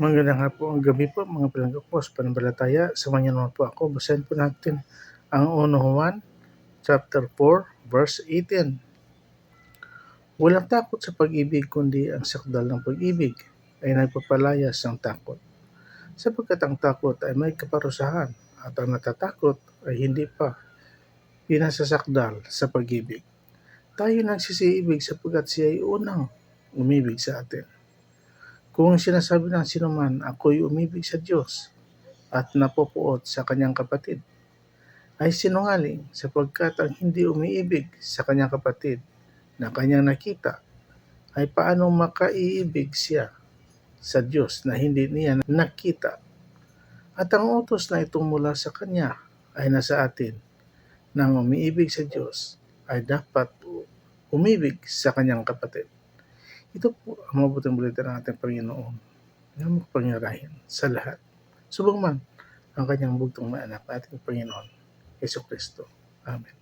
Magandang hapon, gabi po mga palangga po sa pananampalataya. Samahan naman po ako. Basahin po natin ang 1 Juan chapter 4 verse 18. Walang takot sa pag-ibig kundi ang sakdal ng pag-ibig ay nagpapalayas ng takot. Sapagkat ang takot ay may kaparusahan at ang natatakot ay hindi pa pinasasakdal sa pag-ibig. Tayo nagsisiibig sapagkat siya ay unang umibig sa atin. Kung sinasabi ng sinuman, ako'y umibig sa Diyos at napupuot sa kanyang kapatid, ay sinungaling sapagkat ang hindi umiibig sa kanyang kapatid na kanyang nakita, ay paano makaiibig siya sa Diyos na hindi niya nakita. At ang utos na itong mula sa kanya ay nasa atin, nang umiibig sa Diyos ay dapat umibig sa kanyang kapatid. Ito po ang mabuting balita ng ating Panginoon na magpangirahin sa lahat. Subang man ang kanyang bugtong na anak, ating Panginoon, Yeso Kristo. Amen.